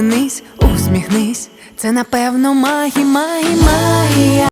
Зупинись, усміхнись. Це напевно магі, магі, магія.